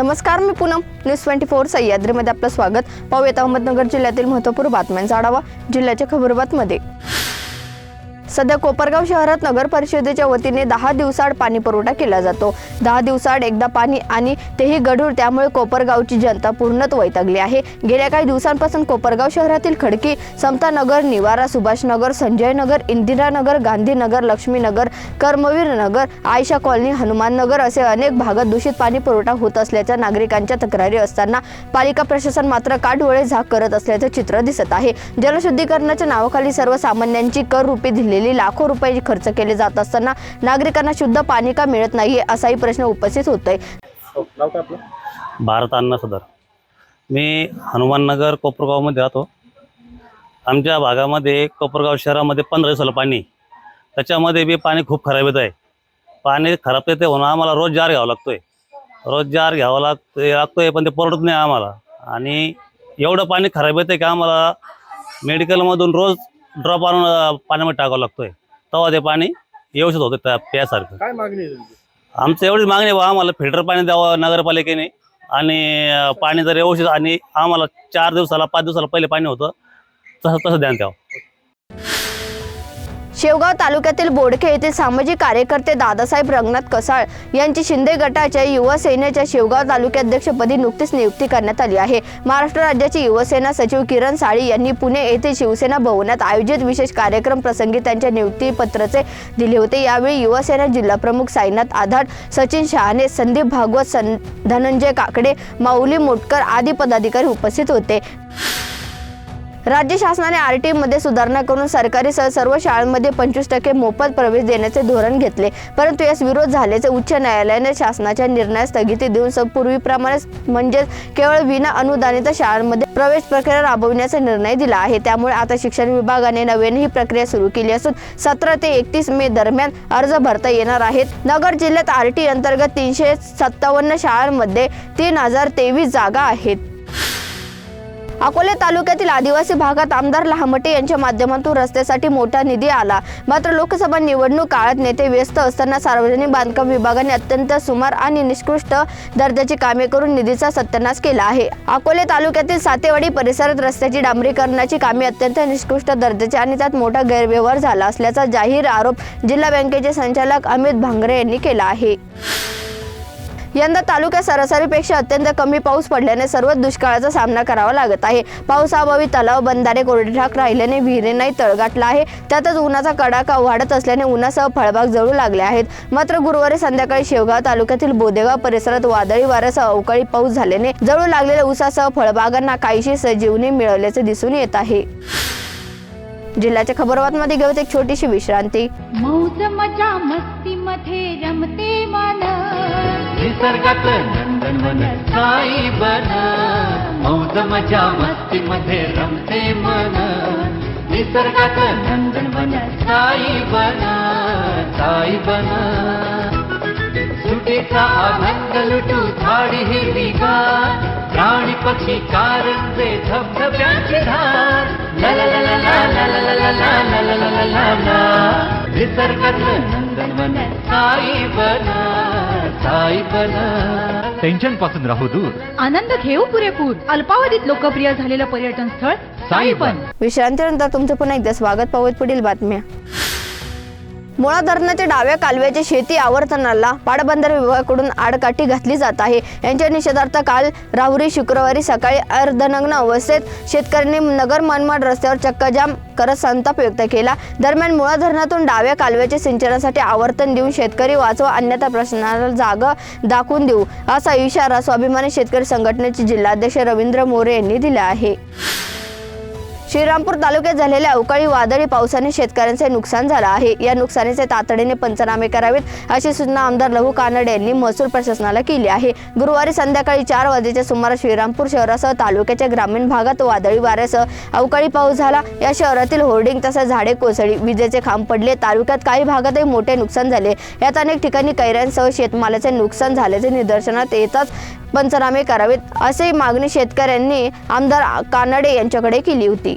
नमस्कार मी Poonam. News twenty four सह्याद्रीमध्ये आपलं स्वागत. पाहूयात अहमदनगर जिल्ह्यातील महत्त्वपूर्ण बातम्यांचा आढावा जिल्ह्याच्या खबरबातमध्ये. सध्या कोपरगाव शहरात नगर परिषदेच्या वतीने दहा दिवसाआड पाणी पुरवठा केला जातो. दहा दिवसाआड एकदा पाणी आणि तेही गढूळ त्यामुळे कोपरगावची जनता पूर्णत वैतागली आहे. गेल्या काही दिवसांपासून कोपरगाव शहरातील खडकी समता नगर निवारा सुभाष नगर संजय नगर इंदिरानगर गांधीनगर लक्ष्मीनगर कर्मवीर नगर आयशा कॉलनी हनुमाननगर असे अनेक भागात दूषित पाणी पुरवठा होत असल्याच्या नागरिकांच्या तक्रारी असताना पालिका प्रशासन मात्र काठडोळे झाक करत असल्याचं चित्र दिसत आहे. जलशुद्धीकरणाच्या नावाखाली सर्वसामान्यांची कर रुपी दिलेली लाखो रुपये खर्च केले जात असताना नागरिकांना शुद्ध पाणी का मिळत नाहीये असाही प्रश्न उपस्थित होतोय. हो, नाव काय आपलं? भारत अण्णा सदर. मी हनुमाननगर कोपरगावमध्ये राहतो. आमच्या भागामध्ये कोपरगाव शहरामध्ये पंधरा दिवसाला पाणी. त्याच्यामध्ये बी पाणी खूप खराब येत आहे पाणी खराब येते म्हणून आम्हाला रोज जार घ्यावा लागतोय. रोज जार घ्यावा लागतोय लागतोय पण ते परवडत नाही आम्हाला. आणि एवढं पाणी खराब येतं की आम्हाला मेडिकलमधून रोज ड्रॉप आणून पाण्यामध्ये टाकावं लागतोय. तेव्हा ते पाणी व्यवस्थित होतं त्या प्यासारखं. काय मागणी आहे तुमची? आमचं एवढीच मागणी बा आम्हाला फिल्टर पाणी द्यावं नगरपालिकेने. आणि अं, पाणी जर व्यवस्थित आणि आम्हाला चार दिवसाला पाच दिवसाला पहिले पाणी होतं तसं तसं ध्यान द्यावं. शेवगाव तालुक्यातील बोडखे येथील सामाजिक कार्यकर्ते दादासाहेब रंगनाथ कसाळ यांची शिंदे गटाच्या युवा सेनेच्या शेवगाव तालुक्याध्यक्षपदी नुकतीच नियुक्ती करण्यात आली आहे. महाराष्ट्र राज्याचे युवसेना सचिव किरण साळी यांनी पुणे येथे शिवसेना भवनात आयोजित विशेष कार्यक्रम प्रसंगी त्यांच्या नियुक्तीपत्राचे दिले होते. यावेळी युवासेना जिल्हाप्रमुख साईनाथ आधाड सचिन शहाणे संदीप भागवत सन धनंजय काकडे माऊली मोटकर आदी पदाधिकारी उपस्थित होते. राज्य शासनाने आर टी मध्ये सुधारणा करून सरकारीसह सर्व शाळांमध्ये पंचवीस टक्के मोफत प्रवेश देण्याचे धोरण घेतले. परंतु यास विरोध झाल्याचे उच्च न्यायालयाने शासनाच्या निर्णयास स्थगिती देऊन स- म्हणजेच केवळ विना अनुदानित शाळांमध्ये प्रवेश प्रक्रिया राबविण्याचा निर्णय दिला आहे. त्यामुळे आता शिक्षण विभागाने नव्याने ही प्रक्रिया सुरू केली असून सतरा ते एकतीस मे दरम्यान अर्ज भरता येणार आहेत. नगर जिल्ह्यात आर टी अंतर्गत तीनशे सत्तावन्न शाळांमध्ये तीन हजार तेवीस जागा आहेत. अकोले तालुक्यातील आदिवासी भागात आमदार लहामटे यांच्या माध्यमातून रस्त्यासाठी मोठा निधी आला. मात्र लोकसभा निवडणूक काळात नेते व्यस्त असताना सार्वजनिक बांधकाम विभागाने अत्यंत सुमार आणि निकृष्ट दर्जाची कामे करून निधीचा सत्यानाश केला आहे. अकोले तालुक्यातील सातेवाडी परिसरात रस्त्याची डांबरीकरणाची कामे अत्यंत निकृष्ट दर्जाची आणि त्यात मोठा गैरव्यवहार झाला असल्याचा जाहीर आरोप जिल्हा बँकेचे संचालक अमित भांगरे यांनी केला आहे. यंदा तालुक्यात सरासरीपेक्षा अत्यंत कमी पाऊस पडल्याने सर्वच दुष्काळाचा सामना करावा लागत आहे. पावसाअभावी तलाव बंधारे कोरडेठाक राहिल्याने विहिरींनाही तळगाठला आहे. त्यातच उन्हाचा कडाका वाढत असल्याने उन्हासह फळबाग जळू लागले आहेत. मात्र गुरुवारी संध्याकाळी शेवगाव तालुक्यातील बोदेगाव परिसरात वादळी वाऱ्यासह अवकाळी पाऊस झाल्याने जळू लागलेल्या उसासह फळबागांना काहीशी सजीवनी मिळवल्याचे दिसून येत आहे. जिल्ह्याच्या खबरबातमध्ये घेऊत एक छोटीशी विश्रांती. मौज मजा मस्ती मध्ये रमते निसर्गात नंदनवन साई बन मौज मजा मस्ती मध्ये रमते मन निसर्गात नंदनवन साई बन साई बन सुटीचा आनंद लुटू झाडी हिरवीगार प्राणी पक्षी कारंजे धबधब्याची धार ला ला ला ला ला ला ला ला ला ला ला ला ला ला ला निसर्गातलं नंदनवन साई बन साई बन टेन्शनपासून राहू दूर आनंद घेऊ पुरेपूर अल्पावधीत लोकप्रिय झालेलं पर्यटन स्थळ साईबन विश्रांतीनंतर तुमचं पुन्हा एकदा स्वागत पाहूयात पुढील बातम्या मुळा धरणाच्या डाव्या कालव्याच्या शेती आवर्तनाला पाटबंधारे विभागाकडून आडकाठी घातली जात आहे. यांच्या निषेधार्थ काल राहुरी शुक्रवारी सकाळी अर्धनग्न अवस्थेत शेतकऱ्यांनी नगर मनमाड रस्त्यावर चक्काजाम करत संताप व्यक्त केला. दरम्यान मुळा धरणातून डाव्या कालव्याच्या सिंचनासाठी आवर्तन देऊन शेतकरी वाचवा अन्यथा प्रश्नाला जागा दाखवून देऊ असा इशारा स्वाभिमानी शेतकरी संघटनेचे जिल्हाध्यक्ष रवींद्र मोरे यांनी दिला आहे. श्रीरामपूर तालुक्यात झालेल्या अवकाळी वादळी पावसाने शेतकऱ्यांचे नुकसान झालं आहे. या नुकसानीचे तातडीने पंचनामे करावेत अशी सूचना आमदार लहू कानडे यांनी महसूल प्रशासनाला केली आहे. गुरुवारी संध्याकाळी चार वाजेच्या सुमारास श्रीरामपूर शहरासह तालुक्याच्या ग्रामीण भागात वादळी वाऱ्यासह अवकाळी पाऊस झाला. या शहरातील होर्डिंग तसेच झाडे कोसळी विजेचे खांब पडले. तालुक्यात काही भागातही मोठे नुकसान झाले. यात अनेक ठिकाणी कैऱ्यांसह शेतमालाचे नुकसान झाल्याचे निदर्शनात येताच पंचनामे करावेत असे मागणी शेतकऱ्यांनी आमदार कानडे यांच्याकडे केली होती.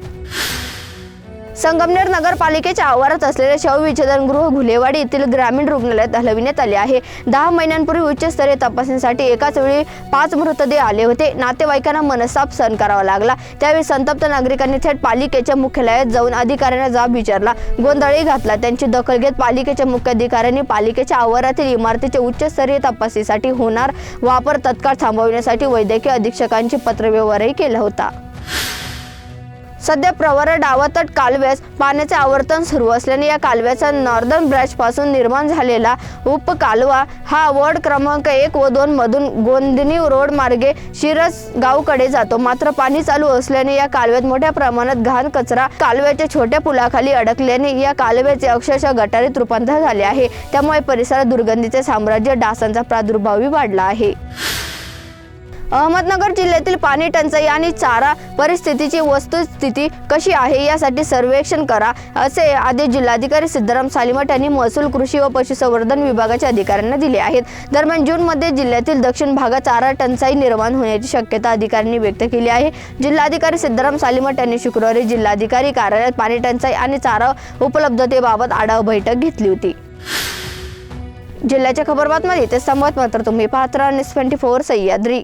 संगमनेर नगरपालिकेच्या आवारात असलेले शवविच्छेदनगृह घुलेवाडी येथील ग्रामीण रुग्णालयात हलविण्यात आले आहे. दहा महिन्यांपूर्वी उच्चस्तरीय तपासणीसाठी एकाच वेळी पाच मृतदेह आले होते. नातेवाईकांना मनस्ताप सहन करावा लागला. त्यावेळी संतप्त नागरिकांनी थेट पालिकेच्या मुख्यालयात जाऊन अधिकाऱ्यांना जाब विचारला. गोंधळही घातला. त्यांची दखल घेत पालिकेच्या मुख्याधिकाऱ्यांनी पालिकेच्या आवारातील इमारतीचे उच्चस्तरीय तपासणीसाठी होणार वापर तत्काळ थांबवण्यासाठी वैद्यकीय अधीक्षकांची पत्रव्यवहारही केला होता. सध्या प्रवरा डावातट कालव्यास पाण्याचे आवर्तन सुरू असल्याने या कालव्याचा नॉर्दर्न ब्रॅचपासून निर्माण झालेला उप कालवा हा वॉर्ड क्रमांक एक व दोन मधून गोंदणी रोड मार्गे शिरस गावकडे जातो. मात्र पाणी चालू असल्याने या कालव्यात मोठ्या प्रमाणात घाण कचरा कालव्याच्या छोट्या पुलाखाली अडकल्याने या कालव्याचे अक्षरशः गटारीत रूपांतर झाले आहे. त्यामुळे परिसरात दुर्गंधीचे साम्राज्य डासांचा प्रादुर्भावही वाढला आहे. अहमदनगर जिल्ह्यातील पाणी टंचाई आणि चारा परिस्थितीची वस्तुस्थिती कशी आहे यासाठी सर्वेक्षण करा असे आदेश जिल्हाधिकारी सिद्धाराम सालिमट यांनी महसूल कृषी व पशुसंवर्धन विभागाच्या अधिकाऱ्यांना दिले आहेत. दरम्यान जूनमध्ये जिल्ह्यातील दक्षिण भागात चारा टंचाई निर्माण होण्याची शक्यता अधिकाऱ्यांनी व्यक्त केली आहे. जिल्हाधिकारी सिद्धाराम सालिमट यांनी शुक्रवारी जिल्हाधिकारी कार्यालयात पाणी टंचाई आणि चारा उपलब्धतेबाबत आढावा बैठक घेतली होती. जिल्ह्याच्या खबरबातमध्ये ते संवाद मात्र तुम्ही पाहत राहा न्यूज ट्वेंटी फोर सह्याद्री.